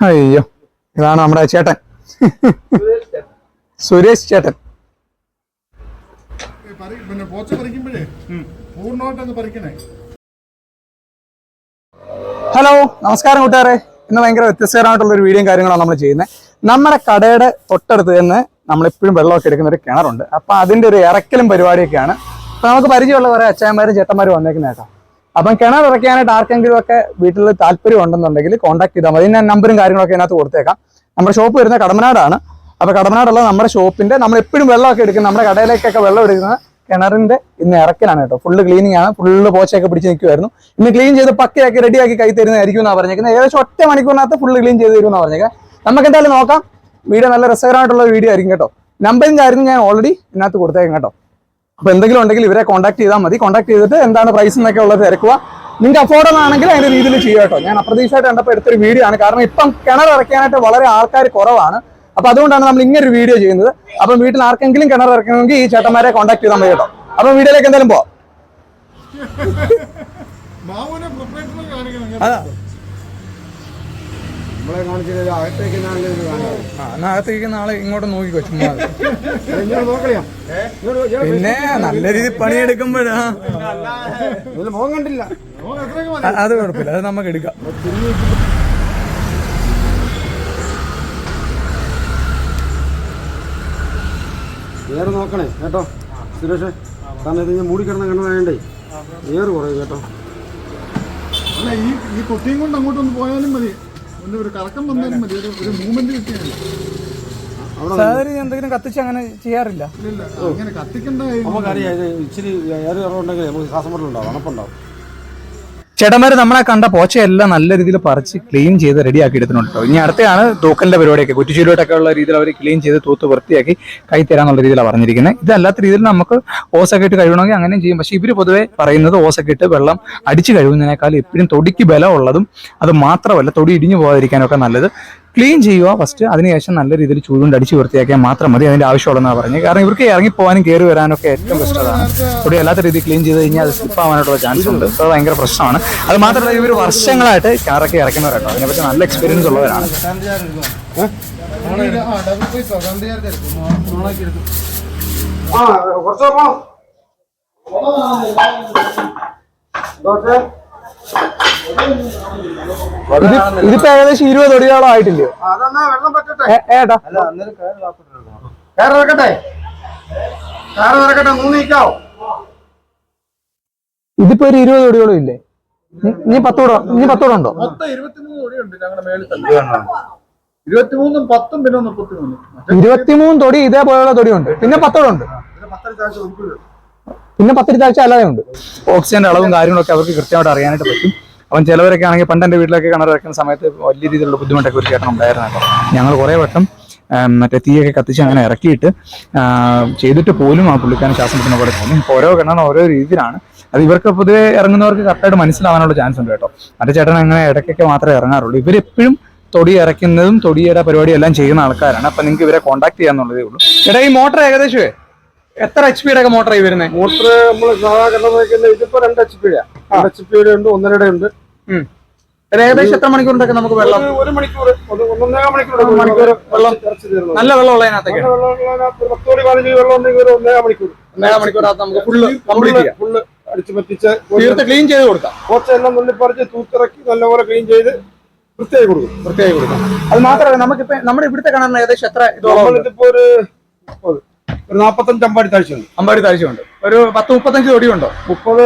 അയ്യോ ഇതാണ് നമ്മുടെ ചേട്ടൻ. സുരേഷ് ചേട്ടൻ. പറി- പിന്നെ പോച്ച പറിക്കുമ്പോഴേ പൂർണമായിട്ടൊന്ന് പറിക്കണേ. ഹലോ നമസ്കാരം കൂട്ടുകാരെ. ഇന്ന് ഭയങ്കര വ്യത്യസ്തകരമായിട്ടുള്ള ഒരു വീഡിയോയും കാര്യങ്ങളാണ് നമ്മൾ ചെയ്യുന്നത് നമ്മുടെ കടയുടെ തൊട്ടടുത്ത് തന്നെ നമ്മളെപ്പോഴും വെള്ളമൊക്കെ എടുക്കുന്ന ഒരു കിണറുണ്ട്. അപ്പൊ അതിന്റെ ഒരു ഇറക്കലും പരിപാടിയൊക്കെയാണ്. അപ്പൊ നമുക്ക് പരിചയമുള്ള കുറെ അച്ഛന്മാരും ചേട്ടന്മാരും വന്നേക്കുന്ന കേട്ടോ. അപ്പം കിണർ ഇറക്കാനായിട്ട് ആർക്കെങ്കിലും ഒക്കെ വീട്ടിൽ താല്പര്യം ഉണ്ടെന്നുണ്ടെങ്കിൽ കോൺടാക്ട് ചെയ്താൽ മതി. ഞാൻ നമ്പറും കാര്യങ്ങളൊക്കെ അതിനകത്ത് കൊടുത്തേക്കാം. നമ്മുടെ ഷോപ്പ് വരുന്ന കടമനാടാണ്. അപ്പൊ കടമനാടുള്ള നമ്മുടെ ഷോപ്പിന്റെ നമ്മൾ എപ്പോഴും വെള്ളമൊക്കെ എടുക്കുന്ന നമ്മുടെ കടയിലേക്കൊക്കെ വെള്ളം എടുക്കുന്ന കിണറിന്റെ ഇന്ന് ഇറക്കലാണ് കേട്ടോ. ഫുള്ള് ക്ലീനിങ് ആണ്. ഫുള്ള് പോച്ചയൊക്കെ പിടിച്ച് നിൽക്കുമായിരുന്നു ഇന്ന് ക്ലീൻ ചെയ്ത് പക്കയാക്കി റെഡിയാക്കി കൈ തരുന്നതായിരിക്കും എന്നാണ് പറഞ്ഞേക്കുന്നത്. ഏകദേശം ഒറ്റ മണിക്കൂറിനകത്ത് ഫുള്ള് ക്ലീൻ ചെയ്ത് തരുമെന്ന് പറഞ്ഞേക്കാം നമുക്ക് എന്തായാലും നോക്കാം. വീഡിയോ നല്ല രസകരമായിട്ടുള്ള വീഡിയോ ആയിരിക്കും കേട്ടോ. നമ്പറും കാര്യം ഞാൻ ഓൾറെഡി ഇതിനകത്ത് കൊടുത്തേക്കും കേട്ടോ. അപ്പൊ എന്തെങ്കിലും ഉണ്ടെങ്കിൽ ഇവരെ കോൺടാക്ട് ചെയ്താൽ മതി. കോൺടാക്ട് ചെയ്തിട്ട് എന്താണ് പ്രൈസ് എന്നൊക്കെ ഉള്ളത് തിരക്കുക. നിങ്ങൾക്ക് അഫോർഡബിൾ ആണെങ്കിൽ അതിന്റെ രീതിയിൽ ചെയ്യുക കേട്ടോ. ഞാൻ അപ്രതീക്ഷയായിട്ട് കണ്ടപ്പോൾ എടുത്തൊരു വീഡിയോ ആണ്. കാരണം ഇപ്പം കിണർ ഇറക്കാനായിട്ട് വളരെ ആൾക്കാർ കുറവാണ്. അപ്പോൾ അതുകൊണ്ടാണ് നമ്മൾ ഇങ്ങനെ ഒരു വീഡിയോ ചെയ്യുന്നത്. അപ്പം വീട്ടിൽ ആർക്കെങ്കിലും കിണർ ഇറക്കണമെങ്കിൽ ഈ ചേട്ടന്മാരെ കോൺടാക്ട് ചെയ്താൽ മതി കേട്ടോ. അപ്പം വീഡിയോയിലേക്ക് എന്തായാലും പോവാം നമ്മളെ കാണിച്ചില്ല അകത്തേക്ക് കാണാം അകത്തേക്ക് നാളെ ഇങ്ങോട്ട് നോക്കിക്കോ ചുമ്മാ. പിന്നെ നല്ല രീതിയിൽ പണിയെടുക്കുമ്പോഴാ. കണ്ടില്ല? അത് കുഴപ്പമില്ല അത് നമുക്ക് എടുക്കാം. വേറെ നോക്കണേ കേട്ടോ? സുരേഷ് കാരണം ഇത് ഞാൻ മൂടിക്കിടന്ന കിണറായണ്ടേ വേറെ കുറയും കേട്ടോ? അല്ല ഈ ഈ കുട്ടിയും കൊണ്ട് അങ്ങോട്ടൊന്ന് പോയാലും മതി. ഒരു കറക്കം വന്നാലും മതി. ഒരു മൂവ്മെന്റ് കിട്ടിയാൽ സാധാരണ എന്തെങ്കിലും കത്തിച്ച് അങ്ങനെ ചെയ്യാറില്ല. ഇല്ല അങ്ങനെ കത്തിക്കണ്ട നമുക്കറിയാം ഇത് ഇച്ചിരി ഏറെ ഉണ്ടെങ്കിൽ നമുക്ക് ശ്വാസം മുട്ടലുണ്ടാവും അണപ്പുണ്ടാവും. ചേട്ടന്മാര് നമ്മളെ കണ്ട പോച്ചയെല്ലാം നല്ല രീതിയിൽ പറിച്ച് ക്ലീൻ ചെയ്ത് റെഡിയാക്കി എടുത്തിട്ടുണ്ട് ഇനി അടുത്താണ് തൂക്കലിന്റെ പരിപാടിയൊക്കെ. കുറ്റിച്ചൂരോട്ടൊക്കെ ഉള്ള രീതിയിൽ അവർ ക്ലീൻ ചെയ്ത് തൂത്ത് വൃത്തിയാക്കി കൈ തരാന്നുള്ള രീതിയിലാണ് പറഞ്ഞിരിക്കുന്നത് ഇതല്ലാത്ത രീതിയിൽ നമുക്ക് ഓസൊക്കെ ഇട്ട് കഴുകണമെങ്കിൽ അങ്ങനെയും ചെയ്യും. പക്ഷേ ഇവർ പൊതുവെ പറയുന്നത് ഓസൊക്കെ ഇട്ട് വെള്ളം അടിച്ച് കഴുകുന്നതിനേക്കാൾ എപ്പോഴും തൊടിക്ക് ബലമുള്ളതും അത് മാത്രമല്ല തൊടി ഇടിഞ്ഞു പോകാതിരിക്കാനൊക്കെ നല്ലത്. ക്ലീൻ ചെയ്യുക ഫസ്റ്റ്. അതിനുശേഷം നല്ല രീതിയിൽ ചൂടുകൊണ്ട് അടിച്ച് വൃത്തിയാക്കിയാൽ മാത്രം മതി. അതിന്റെ ആവശ്യമുള്ളതെന്നാണ് പറഞ്ഞത്. കാരണം ഇവർക്ക് ഇറങ്ങി പോകാനും കയറി വരാനൊക്കെ ഏറ്റവും കഷ്ടമാണ് ഇവിടെ അല്ലാത്ത രീതിയിൽ ക്ലീൻ ചെയ്ത് കഴിഞ്ഞാൽ അത് സ്ലിപ്പ് ആവാനായിട്ടുള്ള ചാൻസ് ഉണ്ട്. അത് ഭയങ്കര പ്രശ്നമാണ്. അത് മാത്രമല്ല ഇവർ വർഷങ്ങളായിട്ട് കാറൊക്കെ ഇറക്കുന്നവരാട്ടോ അതിനെപ്പറ്റി നല്ല എക്സ്പീരിയൻസ് ഉള്ളവരാണ്. ആ ഇതിപ്പോ ഏകദേശം ഇരുപത് ഒടിയോളം ആയിട്ടില്ലയോ അതെന്നാ വെള്ളം പറ്റട്ടെ? ഏ- ഏട്ടാ. കയറി ഇറക്കട്ടെ കയറി ഇറക്കട്ടെ മൂന്ന് നിൽക്കാവോ ഇതിപ്പോ ഒരു ഇരുപത് ഒടിയോളം ഇല്ലേ? ഇനി- പത്തോടോ ഇനി പത്തോടോ ഉണ്ടോ? ഇരുപത്തിമൂന്ന് പത്തും പിന്നെ മുപ്പത്തിമൂന്നും തൊടി ഇതേപോലെയുള്ള തൊടിയുണ്ട്. പിന്നെ പത്തോളം ഉണ്ട്? പിന്നെ പിന്നെ പത്തിരിത്താഴ്ച അല്ലാതെ ഉണ്ട്. ഓക്സിജന്റെ അളവും കാര്യങ്ങളൊക്കെ അവർക്ക് കൃത്യമായിട്ട് അറിയാനായിട്ട് പറ്റും. അപ്പം ചിലവരൊക്കെ ആണെങ്കിൽ പണ്ട് എന്റെ വീട്ടിലൊക്കെ കിണർ സമയത്ത് വലിയ രീതിയിലുള്ള ബുദ്ധിമുട്ടൊക്കെ ഒരു ചേട്ടൻ ഉണ്ടായിരുന്നു കേട്ടോ. ഞങ്ങൾ കുറേ വട്ടം മറ്റേ തീയൊക്കെ കത്തിച്ച് അങ്ങനെ ഇറക്കിയിട്ട് ചെയ്തിട്ട് പോലും ആ പുള്ളിക്കാരൻ ശ്വാസം കിട്ടുന്ന പോലെ തോന്നി ഓരോ കിണറും ഓരോ രീതിയിലാണ്. അത് ഇവർക്ക് പൊതുവെ ഇറങ്ങുന്നവർക്ക് കറക്റ്റായിട്ട് മനസ്സിലാവാനുള്ള ചാൻസ് ഉണ്ട് കേട്ടോ. മറ്റേ ചേട്ടൻ അങ്ങനെ ഇടയ്ക്കൊക്കെ മാത്രമേ ഇറങ്ങാറുള്ളൂ. ഇവരെപ്പോഴും തൊടി ഇറക്കുന്നതും തൊടിയുടെ പരിപാടി എല്ലാം ചെയ്യുന്ന ആൾക്കാരാണ്. അപ്പം നിങ്ങൾക്ക് ഇവരെ കോൺടാക്ട് ചെയ്യാന്നുള്ളതേ ഉള്ളൂ. ചേട്ടാ ഈ മോട്ടർ ഏകദേശമേ എത്ര എച്ച് പിയുടെ ഒക്കെ ആയി വരുന്നത് മോട്ടർ നമ്മൾ സാധാരണ ഇതിപ്പോ രണ്ട് എച്ച് പിയുടെ രണ്ട് എച്ച് പിയുടെ ഉണ്ട് ഒന്നരയുടെ ഉണ്ട്. ഏകദേശം എത്ര മണിക്കൂറിന്റെ നമുക്ക് വെള്ളം? ഒരു- മണിക്കൂർ ഒരു ഒന്നൊന്നര മണിക്കൂർ വെള്ളം നല്ല വെള്ളം ഉള്ളതിനകത്തൊക്കെ നല്ല വെള്ളമുള്ളതിനകത്ത് ഒരു പത്ത് മണി പതിനഞ്ച് വെള്ളം ഉണ്ടെങ്കിൽ ഒരു ഒന്നര മണിക്കൂർ. ഒന്നര മണിക്കൂറിനകത്ത് നമുക്ക് ഫുള്ള് കംപ്ലീറ്റ് ഫുള്ള് അടിച്ചു പറ്റിച്ച് തീർത്ത് ക്ലീൻ ചെയ്ത് കൊടുക്കാം. കോച്ചെല്ലാം നുള്ളിപ്പറിച്ച് തൂത്തിറക്കി നല്ലപോലെ ക്ലീൻ ചെയ്ത് വൃത്തിയായി കൊടുക്കും. വൃത്തിയായി കൊടുക്കാം. അത് മാത്രമല്ല നമുക്കിപ്പോ നമ്മുടെ ഇവിടുത്തെ കിണറിന് ഏകദേശം എത്ര ഉണ്ട്? നമ്മളിതിപ്പോ ഒരു ഒരു നാപ്പത്തഞ്ച് അമ്പാടി താഴ്ചയുണ്ട്. അമ്പാടി താഴ്ചയുണ്ട്. ഒരു പത്ത് മുപ്പത്തഞ്ച് തൊടിയുണ്ടോ മുപ്പത്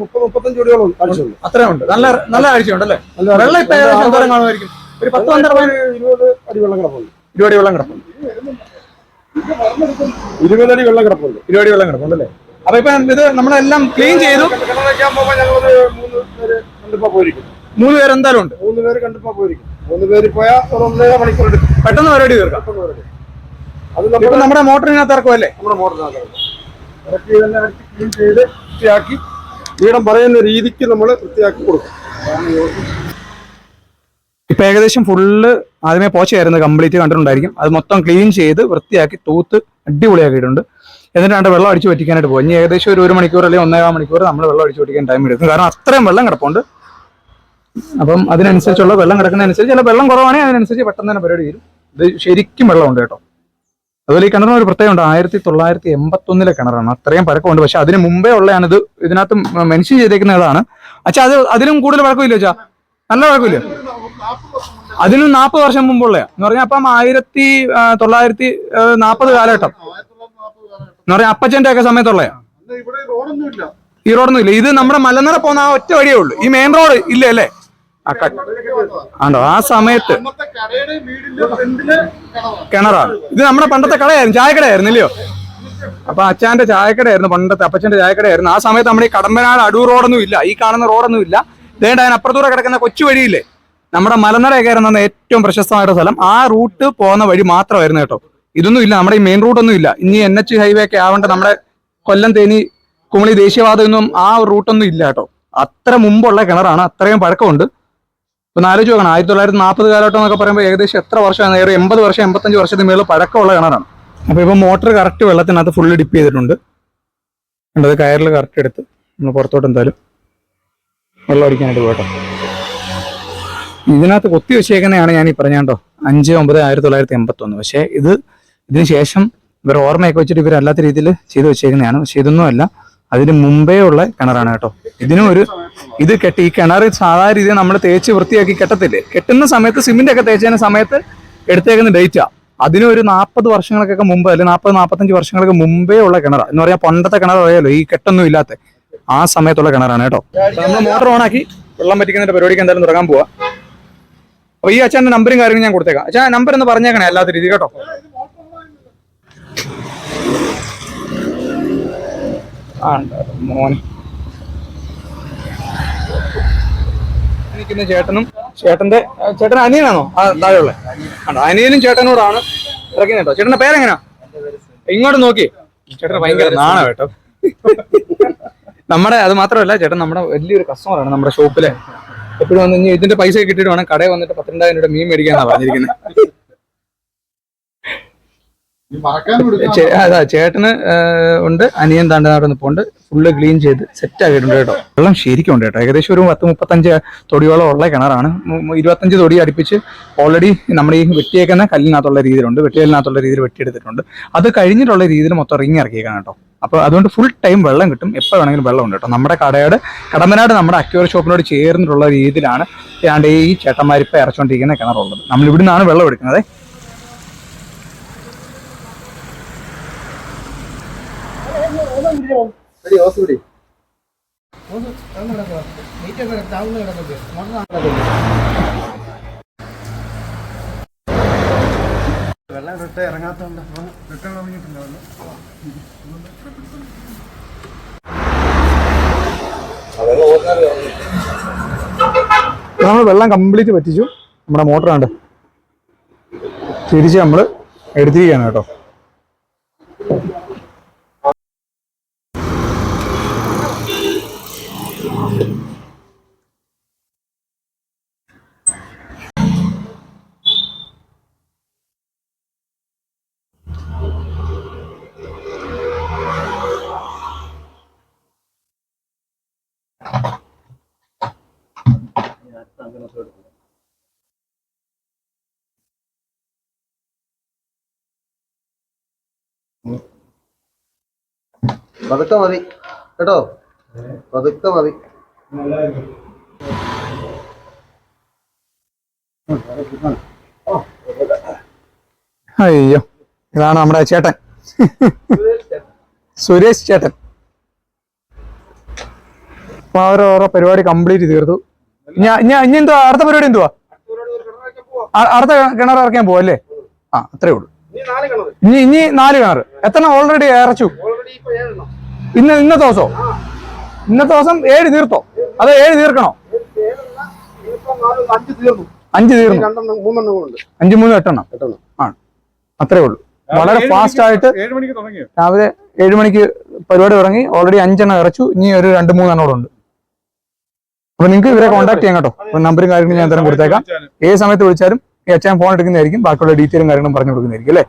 മുപ്പത് മുപ്പത്തഞ്ച് ജോഡിയോളം താഴ്ചയുണ്ട് അത്രയും ഉണ്ട്. നല്ല നല്ല നല്ല വെള്ളം ഇപ്പൊ ഏകദേശം എന്തോരം കാണുമായിരിക്കും? ഒരു പത്ത് പന്ത്രണ്ട് ഇരുപത് അടി വെള്ളം കിടപ്പുണ്ട്. ഇരുപടി വെള്ളം കിടപ്പുണ്ട്. ഇരുപത് അടി വെള്ളം കിടപ്പുണ്ട്. ഇരുപടി വെള്ളം കിടപ്പുണ്ട് അല്ലേ? അപ്പൊ ഇപ്പൊ ഇത് നമ്മളെല്ലാം ക്ലീൻ ചെയ്തു. മൂന്ന് പേര് എന്തായാലും ഉണ്ട്. മൂന്ന് പേര് കണ്ടിപ്പോ പോയിരിക്കും. മൂന്ന് പേര് പോയാൽ ഒരു ഒന്നര മണിക്കൂർ എടുക്കും. പെട്ടെന്ന് പരിപാടി തീർക്കാം. ഇപ്പൊ നമ്മുടെ മോട്ടറിനകത്ത് ഇറക്കുമല്ലേ നമ്മുടെ മോട്ടറിനകത്ത് ഇറക്കി. ഇതെല്ലാം ഇറക്കി ക്ലീൻ ചെയ്ത് വൃത്തിയാക്കി വീടം പറയുന്ന രീതിക്ക് നമ്മൾ വൃത്തിയാക്കി കൊടുക്കും. ഇപ്പൊ ഏകദേശം ഫുള്ള് ആദ്യമേ പോച്ചയായിരുന്നു കംപ്ലീറ്റ് കണ്ടിട്ടുണ്ടായിരിക്കും. അത് മൊത്തം ക്ലീൻ ചെയ്ത് വൃത്തിയാക്കി തൂത്ത് അടിപൊളിയാക്കിയിട്ടുണ്ട്. എന്നിട്ട് രണ്ട് വെള്ളം അടിച്ച് പറ്റിക്കാനായിട്ട് പോകും ഇനി ഏകദേശം ഒരു ഒരു മണിക്കൂർ അല്ലെങ്കിൽ ഒന്നേകാൽ മണിക്കൂർ നമ്മൾ വെള്ളം അടിച്ച് പറ്റിക്കാൻ ടൈം എടുക്കും. കാരണം അത്രയും വെള്ളം കിടപ്പുണ്ട്. അപ്പം അതിനനുസരിച്ചുള്ള വെള്ളം കിടക്കുന്നതനുസരിച്ച് ചില വെള്ളം കുറവാണെങ്കിൽ അതിനനുസരിച്ച് പെട്ടെന്ന് തന്നെ പരിപാടി വരും ഇത് ശരിക്കും വെള്ളമുണ്ട് കേട്ടോ. അതുപോലെ ഈ കിണറിന് ഒരു പ്രത്യേകമുണ്ട് ആയിരത്തി തൊള്ളായിരത്തി എൺപത്തി ഒന്നിലെ കിണറാണ്. അത്രയും പഴക്കമുണ്ട് പക്ഷെ അതിന് മുമ്പേ ഉള്ളതാണ് ഇത് ഇതിനകത്ത് മെൻഷൻ ചെയ്തേക്കുന്നതാണ് അച്ഛാ അത് അതിലും കൂടുതൽ പഴക്കമില്ല അച്ഛാ? നല്ല പഴക്കമില്ല അതിനും നാൽപ്പത് വർഷം മുമ്പുള്ള എന്ന് പറഞ്ഞാൽ അപ്പം ആയിരത്തി തൊള്ളായിരത്തി നാൽപ്പത് കാലഘട്ടം. എന്ന് പറഞ്ഞാൽ അപ്പച്ചന്റെ ഒക്കെ സമയത്തുള്ള ഈ റോഡൊന്നും ഇല്ല ഇത് നമ്മുടെ മലനിര പോകുന്ന ആ ഒറ്റ വഴിയേ ഉള്ളൂ. ഈ മെയിൻ റോഡ് ഇല്ല അല്ലേ? ആണ്ടോ? ആ സമയത്ത് കിണറാണ് ഇത് നമ്മുടെ പണ്ടത്തെ കടയായിരുന്നു ചായക്കടയായിരുന്നു ഇല്ലയോ? അപ്പൊ അച്ഛാന്റെ ചായക്കടയായിരുന്നു പണ്ടത്തെ അപ്പച്ചന്റെ ചായക്കടയായിരുന്നു. ആ സമയത്ത് നമ്മുടെ ഈ കടമ്പനാട് അടൂർ റോഡൊന്നും ഇല്ല ഈ കാണുന്ന റോഡൊന്നും ഇല്ല. ഇതേണ്ട അതിനപ്പുറത്തൂടെ കിടക്കുന്ന കൊച്ചു വഴിയില്ലേ? നമ്മുടെ മലനിറ കയറുന്ന ഏറ്റവും പ്രശസ്തമായിട്ട് സ്ഥലം. ആ റൂട്ട് പോകുന്ന വഴി മാത്രമായിരുന്നു കേട്ടോ. ഇതൊന്നും ഇല്ല നമ്മുടെ ഈ മെയിൻ റൂട്ടൊന്നും ഇല്ല. ഇനി എൻ എച്ച് ഹൈവേ ഒക്കെ ആവേണ്ട നമ്മുടെ കൊല്ലം തേനി കുമളി ദേശീയപാത ഒന്നും ആ റൂട്ടൊന്നും ഇല്ല കേട്ടോ. അത്ര മുമ്പുള്ള കിണറാണ് അത്രയും പഴക്കമുണ്ട്. ഇപ്പൊ ആലോചിച്ച് നോക്കണം. ആയിരത്തി തൊള്ളായിരത്തി നാൽപ്പത് കാലഘട്ടം എന്നൊക്കെ പറയുമ്പോൾ ഏകദേശം എത്ര വർഷമാണ്? ഏറെ എൺപത് വർഷം എൺപത്തഞ്ച് വർഷത്തിന് മേളിൽ പഴക്കമുള്ള കിണറാണ്. അപ്പൊ ഇപ്പൊ മോട്ടർ കറക്റ്റ് വെള്ളത്തിനകത്ത് ഫുള്ള് ഡിപ്പ് ചെയ്തിട്ടുണ്ട്. കണ്ടത് കയറിൽ കറക്റ്റ് എടുത്ത് നമ്മൾ പുറത്തോട്ട് എന്തായാലും വെള്ളം അടിക്കാനായിട്ട് പോകട്ടോ. ഇതിനകത്ത് കൊത്തി വെച്ചേക്കുന്നതാണ് ഞാൻ ഈ പറഞ്ഞാണ്ടോ അഞ്ച് ഒമ്പത് ആയിരത്തി തൊള്ളായിരത്തി എൺപത്തി ഒന്ന് പക്ഷേ ഇത് ഇതിന് ശേഷം ഇവർ ഓർമ്മയൊക്കെ വെച്ചിട്ട് ഇവർ അല്ലാത്ത രീതിയിൽ ചെയ്തു വെച്ചേക്കുന്നതാണ്. പക്ഷെ ഇതൊന്നും അല്ല. അതിന് മുമ്പേ ഉള്ള കിണറാണ് കേട്ടോ. ഇതിനും ഒരു ഇത് കെട്ടി. ഈ കിണർ സാധാരണ രീതിയിൽ നമ്മൾ തേച്ച് വൃത്തിയാക്കി കെട്ടത്തില്ലേ? കെട്ടുന്ന സമയത്ത് സിമെന്റ് ഒക്കെ തേച്ചതിന് സമയത്ത് എടുത്തേക്കുന്ന ഡേറ്റാ അതിന് ഒരു നാൽപ്പത് വർഷങ്ങൾക്കൊക്കെ മുമ്പ് അല്ലെങ്കിൽ നാൽപ്പത് നാൽപ്പത്തഞ്ച് വർഷങ്ങൾക്ക് മുമ്പേ ഉള്ള കിണറ. എന്ന് പറയാ പണ്ടത്തെ കിണർ അറിയാലോ ഈ കെട്ടൊന്നും ഇല്ലാത്ത. ആ സമയത്തുള്ള കിണറാണ് കേട്ടോ. നമ്മൾ മോട്ടർ ഓണാക്കി വെള്ളം പറ്റിക്കുന്നതിന്റെ പരിപാടിക്ക് എന്തായാലും തുടങ്ങാൻ പോവാ. അപ്പൊ ഈ അച്ഛന്റെ നമ്പറും കാര്യങ്ങളും ഞാൻ കൊടുത്തേക്കാം. അച്ഛാ നമ്പർ ഒന്ന് പറഞ്ഞേക്കണേ അല്ലാത്ത രീതി കേട്ടോ. ആ മോൻ നിൽക്കുന്ന ചേട്ടനും ചേട്ടന്റെ ചേട്ടൻ അനിയനാണോ? ആ താഴെയുള്ള. ആണോ അനിയനും ചേട്ടനോടാണ് ഇറക്കുന്നത് കേട്ടോ. ചേട്ടന്റെ പേരെങ്ങനാ? ഇങ്ങോട്ട് നോക്കി. ചേട്ടന് ഭയങ്കര നാണ കേട്ടോ. നമ്മുടെ അത് മാത്രമല്ല ചേട്ടൻ നമ്മുടെ വലിയൊരു കസ്റ്റമറാണ് നമ്മുടെ ഷോപ്പിലെ എപ്പോഴും വന്ന് ഇതിന്റെ പൈസ കിട്ടിയിട്ട് വേണം. കടയിൽ വന്നിട്ട് പന്ത്രണ്ടായിരം രൂപ മീൻ മേടിക്കാനാണ് പറഞ്ഞിരിക്കുന്നത് അതാ ചേട്ടന് ഉണ്ട്. അനിയൻ താണ്ട് നാട് നിൽപ്പുണ്ട് ഫുള്ള് ക്ലീൻ ചെയ്ത് സെറ്റ് ആക്കിയിട്ടുണ്ട് കേട്ടോ. വെള്ളം ശരിക്കും ഉണ്ട് കേട്ടോ. ഏകദേശം ഒരു പത്ത് മുപ്പത്തഞ്ച് തൊടിയോളം ഉള്ള കിണറാണ്. ഇരുപത്തഞ്ച് തൊടി അടുപ്പിച്ച് ഓൾറെഡി നമ്മുടെ ഈ വെട്ടിയേക്കുന്ന കല്ലിനകത്തുള്ള രീതിയിലുണ്ട്. വെട്ടിയലിനകത്തുള്ള രീതിയിൽ വെട്ടിയെടുത്തിട്ടുണ്ട്. അത് കഴിഞ്ഞിട്ടുള്ള രീതിയിൽ മൊത്തം റിങ് ഇറക്കിയേക്കാണ് കേട്ടോ. അപ്പോൾ അതുകൊണ്ട് ഫുൾ ടൈം വെള്ളം കിട്ടും. എപ്പോൾ വേണമെങ്കിലും വെള്ളം ഉണ്ട് കേട്ടോ. നമ്മുടെ കടയോട് കടമ്പനാട് നമ്മുടെ അക്യൂർ ഷോപ്പിനോട് ചേർന്നിട്ടുള്ള രീതിയിലാണ് ഏതാണ്ട് ഈ ചേട്ടന്മാരിപ്പോൾ ഇറച്ചുകൊണ്ടിരിക്കുന്ന കിണറുള്ളത്. നമ്മൾ ഇവിടുന്നാണ് വെള്ളം എടുക്കുന്നത്. വെള്ളം ഇറങ്ങാത്തോണ്ട് ഇറങ്ങിയിട്ടില്ല വെള്ളം. നമ്മൾ വെള്ളം കംപ്ലീറ്റ് പറ്റിച്ചു. നമ്മുടെ മോട്ടർ കണ്ട്. തിരിച്ച് നമ്മൾ എടുത്തിരിക്കുകയാണ് കേട്ടോ. പതുക്കെ മതി. കേട്ടോ? പതുക്കെ മതി. അയ്യോ ഇതാണ് നമ്മുടെ ചേട്ടൻ. സുരേഷ് ചേട്ടൻ. അപ്പൊ അവർ ഓരോ പരിപാടി കംപ്ലീറ്റ് തീർത്തു. ഞാൻ ഞാൻ ഇനി എന്തുവാ? അടുത്ത പരിപാടി എന്തുവാ? അടുത്ത കിണർ ഇറക്കാൻ പോവാ അല്ലേ? ആ അത്രേ ഉള്ളൂ. നീ നാല് കിണറ് ഇനി ഇനി നാല് കിണർ. എത്ര ഓൾറെഡി ഇറച്ചു? ഓൾറെഡി ഇപ്പൊ ഏഴെണ്ണം ഇന്ന് ഇന്നത്തെ ദിവസം? ഇന്നത്തെ ദിവസം ഏഴ് തീർത്തോ? അതോ ഏഴ് തീർക്കണോ? അഞ്ചു ഇനിയിപ്പോ നാല് അഞ്ച് തീർന്നു. അഞ്ച് മൂന്ന് എട്ടെണ്ണം. എട്ടെണ്ണം. ആണ് അത്രേ ഉള്ളൂ. വളരെ ഫാസ്റ്റ് ആയിട്ട് ഏഴ് മണിക്ക് തുടങ്ങിയോ? രാവിലെ ഏഴ് മണിക്ക് പരിപാടി തുടങ്ങി. ഓൾറെഡി അഞ്ചെണ്ണം ഇറച്ചു. ഇനി ഒരു രണ്ട് മൂന്നെണ്ണം ഉണ്ട്. അപ്പൊ നിങ്ങൾക്ക് ഇവരെ കോൺടാക്ട് ചെയ്യാം കേട്ടോ. നമ്പറും കാര്യങ്ങളും ഞാൻ തരം കൊടുത്തേക്കാം. ഏത് സമയത്ത് വിളിച്ചാലും ഈ അച്ഛൻ ഫോൺ എടുക്കുന്നതായിരിക്കും. ബാക്കിയുള്ള ഡീറ്റെയിലും കാര്യങ്ങളും പറഞ്ഞു കൊടുക്കുന്നതായിരിക്കും അല്ലേ?